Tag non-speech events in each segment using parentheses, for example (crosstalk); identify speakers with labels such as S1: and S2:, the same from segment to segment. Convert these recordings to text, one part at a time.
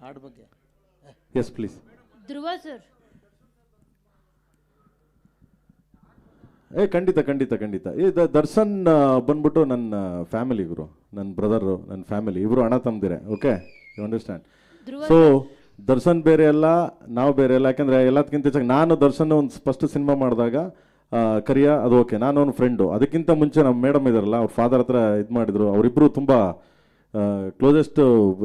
S1: ಹಾಡು ಬಗ್ಗೆ.
S2: Yes please
S3: Dhruva sir.
S2: ಏ ಖಂಡಿತ ಖಂಡಿತ ಖಂಡಿತ. ಈ ದ- ದರ್ಶನ್ ಬಂದ್ಬಿಟ್ಟು ನನ್ನ ಫ್ಯಾಮಿಲಿ ಇವರು ನನ್ನ ಬ್ರದರು ನನ್ನ ಫ್ಯಾಮಿಲಿ ಇವರು ಅಣ್ಣ ತಂದಿರೆ okay you understand so Darshan ಬೇರೆ ಅಲ್ಲ ನಾವು ಬೇರೆ ಅಲ್ಲ. ಯಾಕಂದ್ರೆ ಎಲ್ಲದಕ್ಕಿಂತ ಹೆಚ್ಚಾಗಿ ನಾನು ದರ್ಶನ್ ಒಂದು ಫಸ್ಟ್ ಸಿನಿಮಾ ಮಾಡಿದಾಗ ಕರಿಯ ಅದು ಓಕೆ ನಾನು ಒಂದು ಫ್ರೆಂಡು ಅದಕ್ಕಿಂತ ಮುಂಚೆ ನಮ್ಮ ಮೇಡಮ್ ಇದಾರಲ್ಲ ಅವ್ರ ಫಾದರ್ ಹತ್ರ ಇದು ಮಾಡಿದ್ರು. ಅವರಿಬ್ಬರು ತುಂಬ ಕ್ಲೋಸೆಸ್ಟ್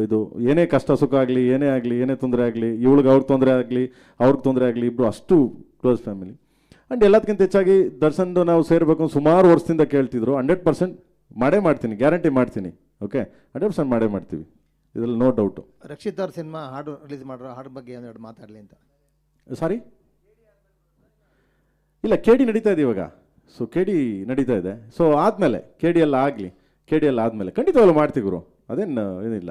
S2: ಇದು ಏನೇ ಕಷ್ಟ ಸುಖ ಆಗಲಿ ಏನೇ ಆಗಲಿ ಏನೇ ತೊಂದರೆ ಆಗಲಿ ಇವಳಿಗೆ ಅವ್ರಿಗೆ ತೊಂದರೆ ಆಗಲಿ ಅವ್ರಿಗೆ ತೊಂದರೆ ಆಗಲಿ ಇಬ್ಬರು ಅಷ್ಟು ಕ್ಲೋಸ್ ಫ್ಯಾಮಿಲಿ ಆ್ಯಂಡ್ ಎಲ್ಲದಕ್ಕಿಂತ ಹೆಚ್ಚಾಗಿ ದರ್ಶನ್ದು ನಾವು ಸೇರಬೇಕು ಸುಮಾರು ವರ್ಷದಿಂದ ಕೇಳ್ತಿದ್ರು. ಹಂಡ್ರೆಡ್ ಪರ್ಸೆಂಟ್ ಮಾಡೇ ಮಾಡ್ತೀನಿ ಗ್ಯಾರಂಟಿ ಮಾಡ್ತೀನಿ. ಓಕೆ ಹಂಡ್ರೆಡ್ ಪರ್ಸೆಂಟ್ ಮಾಡೇ ಮಾಡ್ತೀವಿ. ಇದರಲ್ಲಿ ನೋ ಡೌಟು
S1: ರಕ್ಷಿತ್ ಅವ್ರ ಸಿನಿಮಾ ಹಾಡು ರಿಲೀಸ್ ಮಾಡೋ ಹಾಡು ಬಗ್ಗೆ ಒಂದೆರಡು ಮಾತಾಡಲಿ ಅಂತ.
S2: ಸಾರಿ ಇಲ್ಲ ಕೆ ಡಿ ನಡೀತಾ ಇದೆ ಇವಾಗ. ಸೊ ಕೆ ಡಿ ನಡೀತಾ ಇದೆ. ಸೊ ಆದಮೇಲೆ ಕೆ ಡಿ ಎಲ್ಲ ಆಗಲಿ ಕೆ ಡಿ ಎಲ್ಲ ಆದಮೇಲೆ ಖಂಡಿತವಾಗ್ಲೂ ಮಾಡ್ತೀವಿ ಗುರು. ಅದೇನು, ಏನಿಲ್ಲ.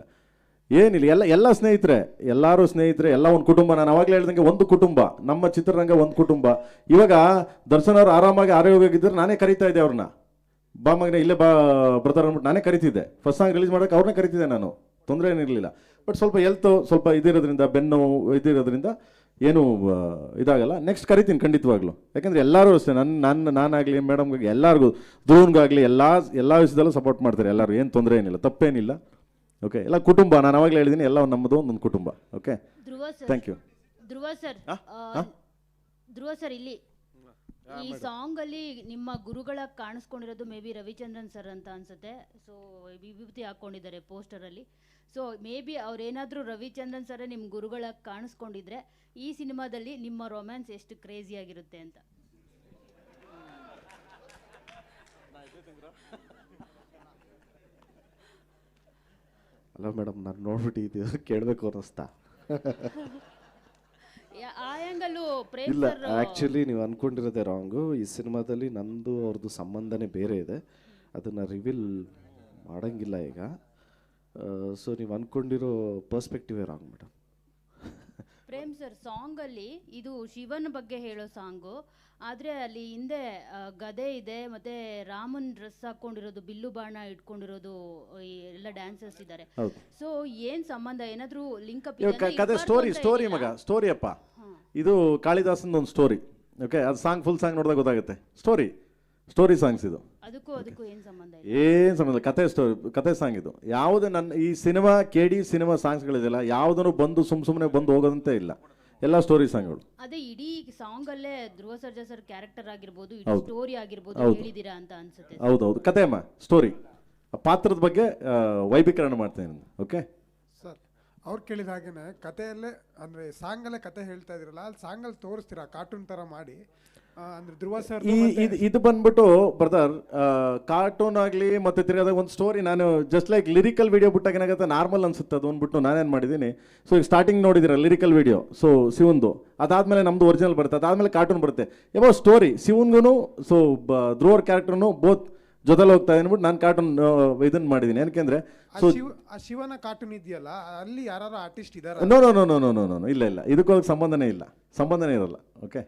S2: ಏನಿಲ್ಲ, ಎಲ್ಲ ಎಲ್ಲ ಸ್ನೇಹಿತರೆ, ಎಲ್ಲರೂ ಸ್ನೇಹಿತರೆ, ಎಲ್ಲ ಒಂದು ಕುಟುಂಬ. ನಾನು ಅವಾಗಲೇ ಹೇಳ್ದಂಗೆ ಒಂದು ಕುಟುಂಬ. ನಮ್ಮ ಚಿತ್ರರಂಗ ಒಂದು ಕುಟುಂಬ. ಇವಾಗ ದರ್ಶನ್ ಅವರು ಆರಾಮಾಗಿ ಆರೋಗ್ಯವಾಗಿದ್ದರೆ ನಾನೇ ಕರಿತಾ ಇದ್ದೆ ಅವ್ರನ್ನ. ಬಾ ಮಗನೇ, ಇಲ್ಲೇ ಬಾ, ಬ್ರದರ್ ಅಂದ್ಬಿಟ್ಟು ನಾನೇ ಕರಿತಿದ್ದೆ. ಫಸ್ಟ್ ಸಾಂಗ್ ರಿಲೀಸ್ ಮಾಡೋಕೆ ಅವ್ರನ್ನೇ ಕರಿತಿದ್ದೆ ನಾನು. ತೊಂದರೆ ಏನಿರಲಿಲ್ಲ. ಬಟ್ ಸ್ವಲ್ಪ ಎಲ್ತು ಸ್ವಲ್ಪ ಇದಿರೋದ್ರಿಂದ, ಬೆನ್ನು ಇದಿರೋದ್ರಿಂದ ಏನು ಇದಾಗಲ್ಲ. ನೆಕ್ಸ್ಟ್ ಕರಿತೀನಿ ಖಂಡಿತವಾಗ್ಲೂ. ಯಾಕಂದರೆ ಎಲ್ಲರೂ ಅಷ್ಟೇ ನನ್ನ ನನ್ನ ನಾನಾಗಲಿ ಮೇಡಮ್ಗಾಗಿ ಎಲ್ಲರಿಗೂ ಧ್ರುವನ್ಗಾಗಲಿ ಎಲ್ಲ ಎಲ್ಲ ವಿಷಯದಲ್ಲೂ ಸಪೋರ್ಟ್ ಮಾಡ್ತಾರೆ ಎಲ್ಲರೂ. ಏನು ತೊಂದರೆ ಏನಿಲ್ಲ. ತಪ್ಪೇನಿಲ್ಲ. ಓಕೆ ಎಲ್ಲ ಕುಟುಂಬ ನಾನು ಅವಾಗಲೇ ಹೇಳಿದ್ದೀನಿ ಎಲ್ಲ ನಮ್ಮದು ಒಂದು ಕುಟುಂಬ. Okay thank you
S3: Dhruva sir? Dhruva sir ಇಲ್ಲಿ ಈ ಸಾಂಗ್ ಅಲ್ಲಿ ನಿಮ್ಮ ಗುರುಗಳ ಕಾಣಿಸ್ಕೊಂಡಿರೋದು ಮೇ ಬಿ ರವಿಚಂದ್ರನ್ ಸರ್ ಅಂತ ಅನ್ಸುತ್ತೆ. ಸೊ ವಿಭೂತಿ ಹಾಕೊಂಡಿದ್ದಾರೆ ಪೋಸ್ಟರ್ ಅಲ್ಲಿ. ಸೊ ಮೇ ಬಿ ಅವ್ರೇನಾದ್ರೂ ರವಿಚಂದ್ರನ್ ಸರ್ ನಿಮ್ ಗುರುಗಳ ಕಾಣಿಸ್ಕೊಂಡಿದ್ರೆ ಈ ಸಿನಿಮಾದಲ್ಲಿ ನಿಮ್ಮ ರೊಮ್ಯಾನ್ಸ್ ಎಷ್ಟು ಕ್ರೇಜಿ ಆಗಿರುತ್ತೆ ಅಂತ.
S4: ಅಲ್ಲ ಮೇಡಮ್ ನಾನು ನೋಡ್ಬಿಟ್ಟು ಇದು ಕೇಳಬೇಕು ಅನ್ನಿಸ್ತಾ. (laughs)
S3: ಆ ಆ್ಯಂಗಲ್ಲು ಪ್ರೇಮ್
S4: ಇಲ್ಲ
S3: ಸರ್
S4: ಆ್ಯಕ್ಚುಲಿ ನೀವು ಅನ್ಕೊಂಡಿರೋದೇ ರಾಂಗು ಈ ಸಿನಿಮಾದಲ್ಲಿ ನಂದು ಅವ್ರದ್ದು ಸಂಬಂಧನೇ ಬೇರೆ ಇದೆ. ಅದನ್ನು ರಿವೀಲ್ ಮಾಡೋಂಗಿಲ್ಲ ಈಗ. ಸೊ ನೀವು ಅನ್ಕೊಂಡಿರೋ ಪರ್ಸ್ಪೆಕ್ಟಿವೇ wrong madam
S3: Prem sir song ಅಲ್ಲಿ ಇದು ಶಿವನ ಬಗ್ಗೆ ಹೇಳೋ ಸಾಂಗು. ಆದ್ರೆ ಅಲ್ಲಿ ಹಿಂದೆ ಗದೆ ಇದೆ ಮತ್ತೆ ರಾಮನ್ ಡ್ರೆಸ್ ಹಾಕೊಂಡಿರೋದು ಬಿಲ್ಲು ಬಾಣ ಇಟ್ಕೊಂಡಿರೋದು ಈ ಎಲ್ಲ ಡ್ಯಾನ್ಸರ್ಸ್ ಇದ್ದಾರೆ. ಸೊ ಏನ್ ಸಂಬಂಧ? ಏನಾದ್ರೂ ಲಿಂಕ್
S2: ಕತೆ ಸ್ಟೋರಿ ಸ್ಟೋರಿ ಮಗ ಸ್ಟೋರಿ ಅಪ್ಪ. ಇದು ಕಾಳಿದಾಸನ್ ಒಂದು ಸ್ಟೋರಿ ಓಕೆ ಅದು ಸಾಂಗ್ ಫುಲ್ ಸಾಂಗ್ ನೋಡಿದಾಗ ಗೊತ್ತಾಗುತ್ತೆ. ಸ್ಟೋರಿ ಸ್ಟೋರಿ ಸಾಂಗ್ಸ್ ಇದು.
S3: ಅದಕ್ಕೂ ಅದಕ್ಕೂ ಏನ್ ಸಂಬಂಧ ಇದೆ
S2: ಏನ್ ಸಂಬಂಧ ಕತೆ ಸ್ಟೋರಿ ಕತೆ ಸಾಂಗ್ ಇದು. ಯಾವುದೇ ನನ್ನ ಈ ಸಿನಿಮಾ ಕೇಡಿ ಡಿ ಸಿನಿಮಾ ಸಾಂಗ್ಸ್ಗಳಿದೆಯಲ್ಲ ಯಾವುದನ್ನು ಬಂದು ಸುಮ್ ಸುಮ್ಮನೆ ಬಂದು ಹೋಗೋದಂತೆ ಇಲ್ಲ. ಎಲ್ಲ ಸ್ಟೋರಿ ಸಾಂಗ್ಗಳು
S3: ಅದೇ ಇಡೀ ಸಾಂಗ್ ಅಲ್ಲೇ ಧ್ರುವ ಸರ್ಜಾ ಸರ್ ಕ್ಯಾರೆಕ್ಟರ್ ಆಗಿರ್ಬೋದು ಇಡೀ
S2: ಹೌದು.
S3: ಸ್ಟೋರಿ ಆಗಿರ್ಬೋದು
S2: ಹೌದು.
S3: ಹೇಳಿದೀರಾ ಅಂತ ಅನ್ಸುತ್ತೆ.
S2: ಹೌದೌದು. ಕತೆ ಅಮ್ಮ ಸ್ಟೋರಿ ಆ ಪಾತ್ರದ ಬಗ್ಗೆ ಆ, ವೈಭೀಕರಣ ಮಾಡ್ತೇನೆ ಓಕೆ
S5: ಸರ್ ಅವ್ರು ಕೇಳಿದ ಹಾಗೇನೆ ಕಥೆಯಲ್ಲೇ ಅಂದರೆ ಸಾಂಗಲ್ಲೇ ಕತೆ ಹೇಳ್ತಾ ಇದ್ರಲ್ಲ ಅಲ್ಲಿ ಸಾಂಗಲ್ಲಿ ತೋರಿಸ್ತೀರಾ ಕಾರ್ಟೂನ್ ಥರ ಮಾಡಿ? ಅಂದ್ರೆ ಧ್ರುವ ಸರ್
S2: ಈ ಇದು ಇದು ಬಂದ್ಬಿಟ್ಟು ಬ್ರದರ್ ಕಾರ್ಟೂನ್ ಆಗಲಿ ಮತ್ತೆ ತಿರ್ಗಾದಾಗ ಒಂದು ಸ್ಟೋರಿ ನಾನು ಜಸ್ಟ್ ಲೈಕ್ ಲಿರಿಕಲ್ ವಿಡಿಯೋ ಬಿಟ್ಟಾಗ ಏನಾಗುತ್ತೆ? ನಾರ್ಮಲ್ ಅನ್ಸುತ್ತೆ. ಅದು ಅಂದ್ಬಿಟ್ಟು ನಾನೇನು ಮಾಡಿದ್ದೀನಿ. ಸೊ ಈಗ ಸ್ಟಾರ್ಟಿಂಗ್ ನೋಡಿದಿರ ಲಿರಿಕಲ್ ವಿಡಿಯೋ ಸೊ ಶಿವಂದು. ಅದಾದ್ಮೇಲೆ ನಮ್ದು ಒರಿಜಿನಲ್ ಬರುತ್ತೆ. ಅದಾದ್ಮೇಲೆ ಕಾರ್ಟೂನ್ ಬರುತ್ತೆ. ಯಾವ ಸ್ಟೋರಿ ಶಿವನ್ಗೂ ಸೊ ಧ್ರುವರ್ ಕ್ಯಾರೆಕ್ಟರ್ನು ಬೋತ್ ಜೊತೆಲಿ ಹೋಗ್ತಾ ಅಂದ್ಬಿಟ್ಟು ನಾನು ಕಾರ್ಟೂನ್ ಇದನ್ನ ಮಾಡಿದ್ದೀನಿ.
S5: ಏನಕ್ಕೆಂದ್ರೆ
S2: ಸೊ
S5: ಆ ಶಿವನ ಕಾರ್ಟೂನ್ ಇದೆಯಲ್ಲ ಅಲ್ಲಿ ಯಾರು ಆರ್ಟಿಸ್ಟ್ ಇದಾರ?
S2: No no no no no no ಇಲ್ಲ ಇಲ್ಲ. ಇದಕ್ಕೂ ಅದಕ್ಕೆ ಸಂಬಂಧನೇ ಇಲ್ಲ. ಸಂಬಂಧನೇ ಇರಲ್ಲ. ಓಕೆ